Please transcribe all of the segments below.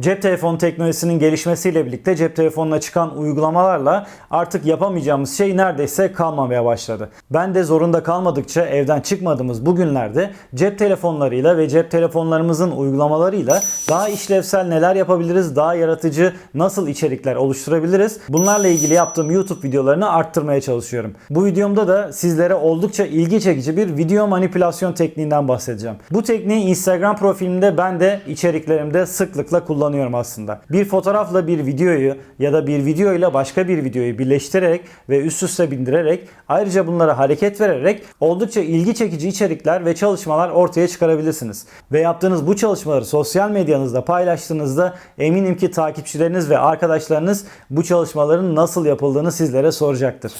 Cep telefonu teknolojisinin gelişmesiyle birlikte cep telefonuna çıkan uygulamalarla artık yapamayacağımız şey neredeyse kalmamaya başladı. Ben de zorunda kalmadıkça evden çıkmadığımız bu günlerde cep telefonlarıyla ve cep telefonlarımızın uygulamalarıyla daha işlevsel neler yapabiliriz, daha yaratıcı nasıl içerikler oluşturabiliriz bunlarla ilgili yaptığım YouTube videolarını arttırmaya çalışıyorum. Bu videomda da sizlere oldukça ilgi çekici bir video manipülasyon tekniğinden bahsedeceğim. Bu tekniği Instagram profilimde ben de içeriklerimde sıklıkla kullanıyorum aslında. Bir fotoğrafla bir videoyu ya da bir video ile başka bir videoyu birleştirerek ve üst üste bindirerek ayrıca bunlara hareket vererek oldukça ilgi çekici içerikler ve çalışmalar ortaya çıkarabilirsiniz. Ve yaptığınız bu çalışmaları sosyal medyanızda paylaştığınızda eminim ki takipçileriniz ve arkadaşlarınız bu çalışmaların nasıl yapıldığını sizlere soracaktır.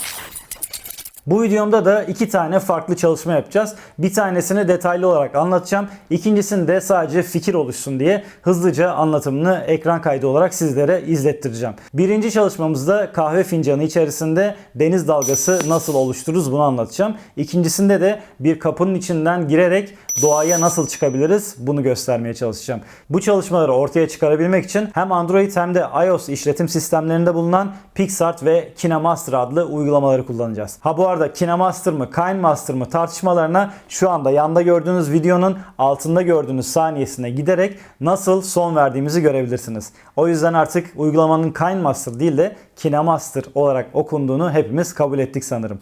Bu videomda da iki tane farklı çalışma yapacağız. Bir tanesini detaylı olarak anlatacağım. İkincisini de sadece fikir oluşsun diye hızlıca anlatımını ekran kaydı olarak sizlere izlettireceğim. Birinci çalışmamızda kahve fincanı içerisinde deniz dalgası nasıl oluştururuz bunu anlatacağım. İkincisinde de bir kapının içinden girerek doğaya nasıl çıkabiliriz bunu göstermeye çalışacağım. Bu çalışmaları ortaya çıkarabilmek için hem Android hem de iOS işletim sistemlerinde bulunan PixArt ve KineMaster adlı uygulamaları kullanacağız. Ha bu arada KineMaster mı KineMaster mı tartışmalarına şu anda yanda gördüğünüz videonun altında gördüğünüz saniyesine giderek nasıl son verdiğimizi görebilirsiniz. O yüzden artık uygulamanın KineMaster değil de KineMaster olarak okunduğunu hepimiz kabul ettik sanırım.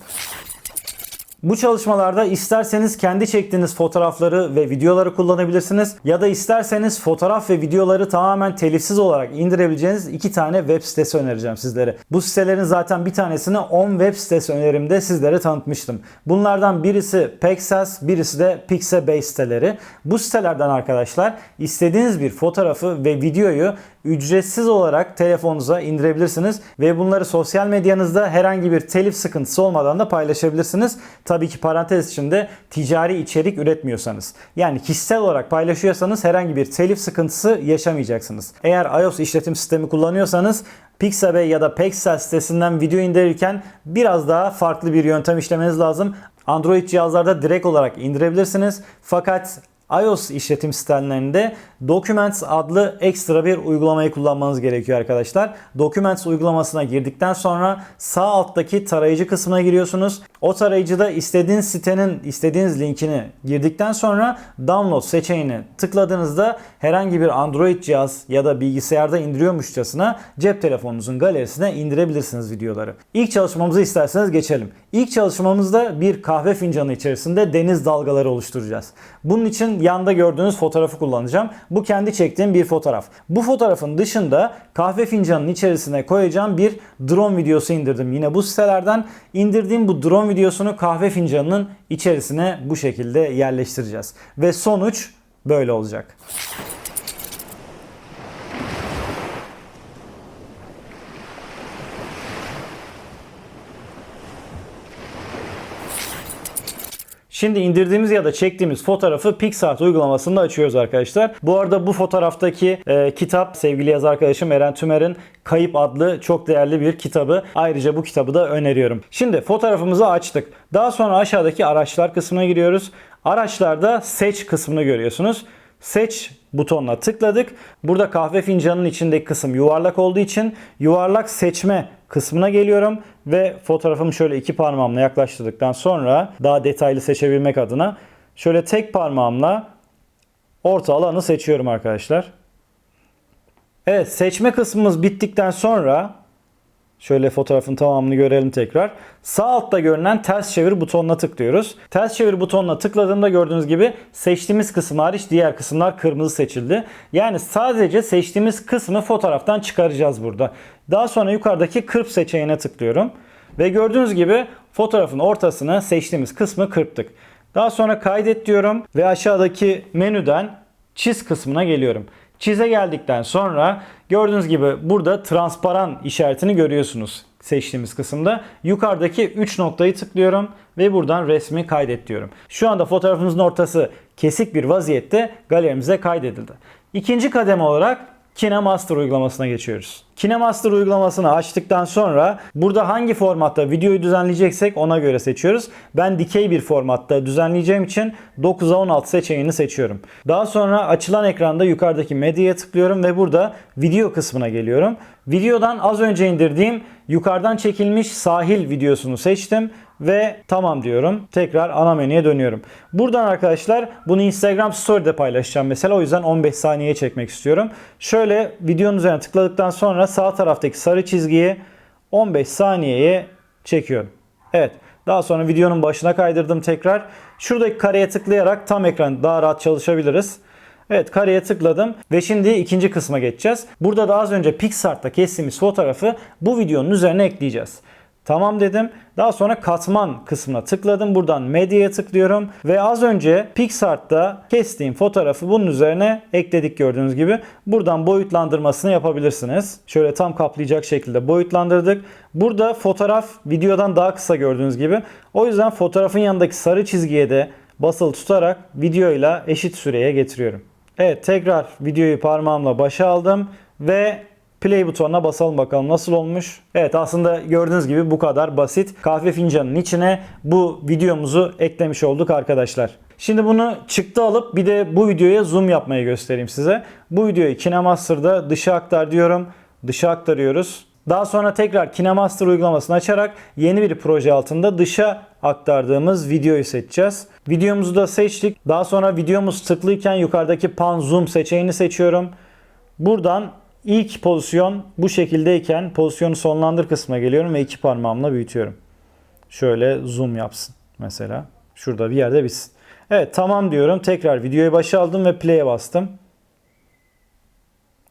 Bu çalışmalarda isterseniz kendi çektiğiniz fotoğrafları ve videoları kullanabilirsiniz ya da isterseniz fotoğraf ve videoları tamamen telifsiz olarak indirebileceğiniz iki tane web sitesi önereceğim sizlere. Bu sitelerin zaten bir tanesini 10 web sitesi önerimde sizlere tanıtmıştım. Bunlardan birisi Pexels, birisi de Pixabay siteleri. Bu sitelerden arkadaşlar istediğiniz bir fotoğrafı ve videoyu ücretsiz olarak telefonunuza indirebilirsiniz ve bunları sosyal medyanızda herhangi bir telif sıkıntısı olmadan da paylaşabilirsiniz. Tabii ki parantez içinde ticari içerik üretmiyorsanız. Yani kişisel olarak paylaşıyorsanız herhangi bir telif sıkıntısı yaşamayacaksınız. Eğer iOS işletim sistemi kullanıyorsanız Pixabay ya da Pexel sitesinden video indirirken biraz daha farklı bir yöntem işlemeniz lazım. Android cihazlarda direkt olarak indirebilirsiniz. Fakat iOS işletim sistemlerinde Documents adlı ekstra bir uygulamayı kullanmanız gerekiyor arkadaşlar. Documents uygulamasına girdikten sonra sağ alttaki tarayıcı kısmına giriyorsunuz. O tarayıcıda istediğiniz sitenin istediğiniz linkini girdikten sonra download seçeneğini tıkladığınızda herhangi bir Android cihaz ya da bilgisayarda indiriyormuşçasına cep telefonunuzun galerisine indirebilirsiniz videoları. İlk çalışmamızı isterseniz geçelim. İlk çalışmamızda bir kahve fincanı içerisinde deniz dalgaları oluşturacağız. Bunun için yanda gördüğünüz fotoğrafı kullanacağım. Bu kendi çektiğim bir fotoğraf. Bu fotoğrafın dışında kahve fincanının içerisine koyacağım bir drone videosu indirdim. Yine bu sitelerden indirdiğim bu drone videosunu kahve fincanının içerisine bu şekilde yerleştireceğiz. Ve sonuç böyle olacak. Şimdi indirdiğimiz ya da çektiğimiz fotoğrafı PixArt uygulamasında açıyoruz arkadaşlar. Bu arada bu fotoğraftaki e, kitap sevgili yazar arkadaşım Eren Tümer'in Kayıp adlı çok değerli bir kitabı. Ayrıca bu kitabı da öneriyorum. Şimdi fotoğrafımızı açtık. Daha sonra aşağıdaki araçlar kısmına giriyoruz. Araçlarda seç kısmını görüyorsunuz. Seç butonuna tıkladık. Burada kahve fincanının içindeki kısım yuvarlak olduğu için yuvarlak seçme kısmına geliyorum ve fotoğrafımı şöyle iki parmağımla yaklaştırdıktan sonra daha detaylı seçebilmek adına şöyle tek parmağımla orta alanı seçiyorum arkadaşlar. Evet seçme kısmımız bittikten sonra Şöyle fotoğrafın tamamını görelim tekrar. Sağ altta görünen ters çevir butonuna tıklıyoruz. Ters çevir butonuna tıkladığımda gördüğünüz gibi seçtiğimiz kısım hariç diğer kısımlar kırmızı seçildi. Yani sadece seçtiğimiz kısmı fotoğraftan çıkaracağız burada. Daha sonra yukarıdaki kırp seçeneğine tıklıyorum. Ve gördüğünüz gibi fotoğrafın ortasını seçtiğimiz kısmı kırptık. Daha sonra kaydet diyorum ve aşağıdaki menüden çiz kısmına geliyorum. Çize geldikten sonra gördüğünüz gibi burada transparan işaretini görüyorsunuz seçtiğimiz kısımda. Yukarıdaki 3 noktayı tıklıyorum ve buradan resmi kaydet diyorum. Şu anda fotoğrafımızın ortası kesik bir vaziyette galerimize kaydedildi. İkinci kademe olarak KineMaster uygulamasına geçiyoruz. KineMaster uygulamasını açtıktan sonra burada hangi formatta videoyu düzenleyeceksek ona göre seçiyoruz. Ben dikey bir formatta düzenleyeceğim için 9'a 16 seçeneğini seçiyorum. Daha sonra açılan ekranda yukarıdaki medyaya tıklıyorum ve burada video kısmına geliyorum. Videodan az önce indirdiğim yukarıdan çekilmiş sahil videosunu seçtim ve tamam diyorum. Tekrar ana menüye dönüyorum. Buradan arkadaşlar bunu Instagram Story'de paylaşacağım mesela. O yüzden 15 saniyeye çekmek istiyorum. Şöyle videonun üzerine tıkladıktan sonra sağ taraftaki sarı çizgiyi 15 saniyeye çekiyorum. Evet. Daha sonra videonun başına kaydırdım tekrar. Şuradaki kareye tıklayarak tam ekran daha rahat çalışabiliriz. Evet kareye tıkladım ve şimdi ikinci kısma geçeceğiz. Burada da az önce Pixart'ta kestiğimiz fotoğrafı bu videonun üzerine ekleyeceğiz. Tamam dedim. Daha sonra katman kısmına tıkladım. Buradan medyaya tıklıyorum. Ve az önce Pixart'ta kestiğim fotoğrafı bunun üzerine ekledik gördüğünüz gibi. Buradan boyutlandırmasını yapabilirsiniz. Şöyle tam kaplayacak şekilde boyutlandırdık. Burada fotoğraf videodan daha kısa gördüğünüz gibi. O yüzden fotoğrafın yanındaki sarı çizgiye de basılı tutarak videoyla eşit süreye getiriyorum. Evet tekrar videoyu parmağımla başa aldım ve play butonuna basalım bakalım nasıl olmuş. Evet aslında gördüğünüz gibi bu kadar basit. Kahve fincanının içine bu videomuzu eklemiş olduk arkadaşlar. Şimdi bunu çıktı alıp bir de bu videoya zoom yapmayı göstereyim size. Bu videoyu KineMaster'da dışa aktar diyorum. Dışa aktarıyoruz. Daha sonra tekrar KineMaster uygulamasını açarak yeni bir proje altında dışa aktardığımız videoyu seçeceğiz. Videomuzu da seçtik. Daha sonra videomuz tıklıyken yukarıdaki pan zoom seçeneğini seçiyorum. Buradan ilk pozisyon bu şekildeyken pozisyonu sonlandır kısmına geliyorum ve iki parmağımla büyütüyorum. Şöyle zoom yapsın mesela. Şurada bir yerde bitsin. Evet tamam diyorum. Tekrar videoyu başa aldım ve play'e bastım.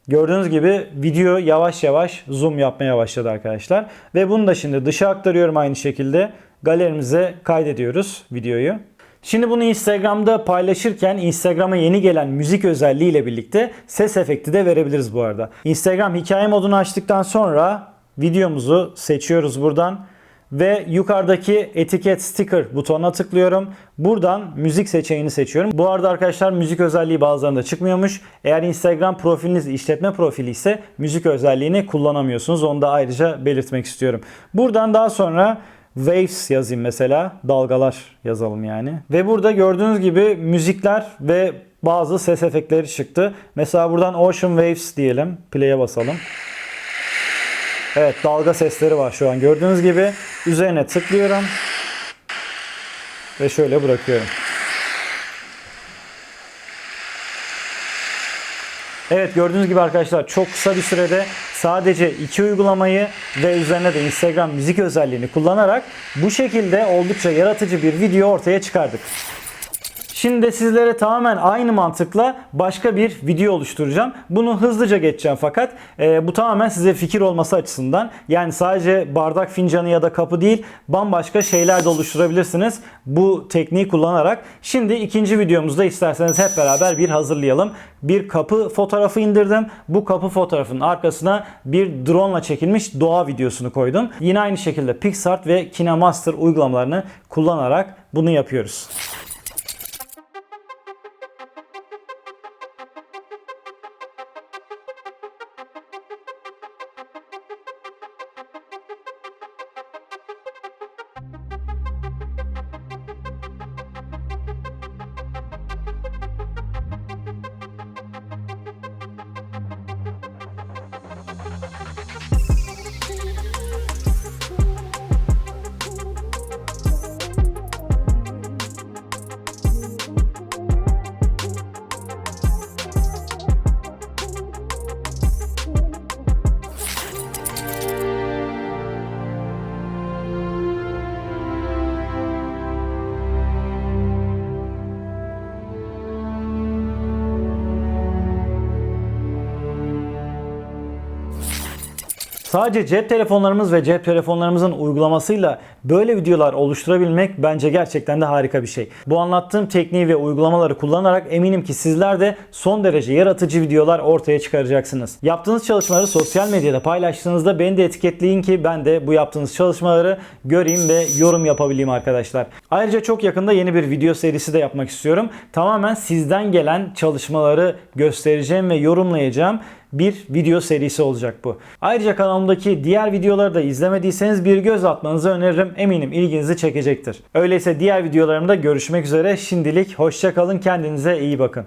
Gördüğünüz gibi video yavaş yavaş zoom yapmaya başladı arkadaşlar. Ve bunu da şimdi dışa aktarıyorum aynı şekilde. Galerimize kaydediyoruz videoyu. Şimdi bunu Instagram'da paylaşırken Instagram'a yeni gelen müzik özelliği ile birlikte ses efekti de verebiliriz bu arada. Instagram hikaye modunu açtıktan sonra videomuzu seçiyoruz buradan ve yukarıdaki etiket sticker butonuna tıklıyorum. Buradan müzik seçeneğini seçiyorum. Bu arada arkadaşlar müzik özelliği bazılarında çıkmıyormuş. Eğer Instagram profiliniz işletme profili ise müzik özelliğini kullanamıyorsunuz. Onu da ayrıca belirtmek istiyorum. Buradan daha sonra Waves yazayım mesela. Dalgalar yazalım yani. Ve burada gördüğünüz gibi müzikler ve bazı ses efektleri çıktı. Mesela buradan Ocean Waves diyelim. Play'e basalım. Evet dalga sesleri var şu an gördüğünüz gibi. Üzerine tıklıyorum. Ve şöyle bırakıyorum. Evet gördüğünüz gibi arkadaşlar çok kısa bir sürede sadece iki uygulamayı ve üzerine de Instagram müzik özelliğini kullanarak bu şekilde oldukça yaratıcı bir video ortaya çıkardık. Şimdi sizlere tamamen aynı mantıkla başka bir video oluşturacağım. Bunu hızlıca geçeceğim fakat e, bu tamamen size fikir olması açısından. Yani sadece bardak fincanı ya da kapı değil bambaşka şeyler de oluşturabilirsiniz bu tekniği kullanarak. Şimdi ikinci videomuzda isterseniz hep beraber bir hazırlayalım. Bir kapı fotoğrafı indirdim. Bu kapı fotoğrafının arkasına bir drone ile çekilmiş doğa videosunu koydum. Yine aynı şekilde PixArt ve KineMaster uygulamalarını kullanarak bunu yapıyoruz. Sadece cep telefonlarımız ve cep telefonlarımızın uygulamasıyla böyle videolar oluşturabilmek bence gerçekten de harika bir şey. Bu anlattığım tekniği ve uygulamaları kullanarak eminim ki sizler de son derece yaratıcı videolar ortaya çıkaracaksınız. Yaptığınız çalışmaları sosyal medyada paylaştığınızda beni de etiketleyin ki ben de bu yaptığınız çalışmaları göreyim ve yorum yapabileyim arkadaşlar. Ayrıca çok yakında yeni bir video serisi de yapmak istiyorum. Tamamen sizden gelen çalışmaları göstereceğim ve yorumlayacağım bir video serisi olacak bu. Ayrıca kanalımdaki diğer videoları da izlemediyseniz bir göz atmanızı öneririm. Eminim ilginizi çekecektir. Öyleyse diğer videolarımda görüşmek üzere. Şimdilik hoşça kalın. Kendinize iyi bakın.